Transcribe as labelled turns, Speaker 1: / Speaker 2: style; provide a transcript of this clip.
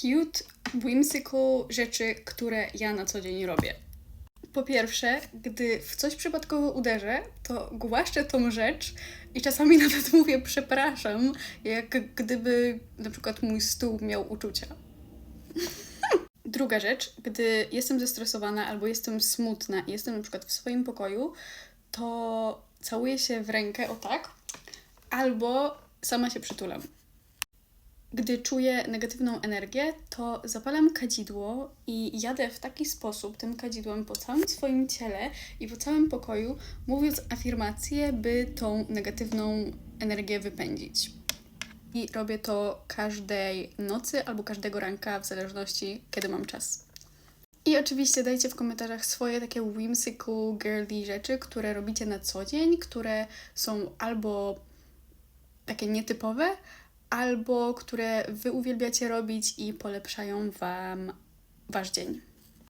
Speaker 1: cute, whimsical rzeczy, które ja na co dzień robię. Po pierwsze, gdy w coś przypadkowo uderzę, to głaszczę tą rzecz i czasami nawet mówię przepraszam, jak gdyby na przykład mój stół miał uczucia. Druga rzecz, gdy jestem zestresowana albo jestem smutna i jestem na przykład w swoim pokoju, to całuję się w rękę o tak, albo sama się przytulam. Gdy czuję negatywną energię, to zapalam kadzidło i jadę w taki sposób tym kadzidłem po całym swoim ciele i po całym pokoju, mówiąc afirmacje, by tą negatywną energię wypędzić. I robię to każdej nocy albo każdego ranka, w zależności kiedy mam czas. I oczywiście dajcie w komentarzach swoje takie whimsical, girly rzeczy, które robicie na co dzień, które są albo takie nietypowe, albo które wy uwielbiacie robić i polepszają wam wasz dzień.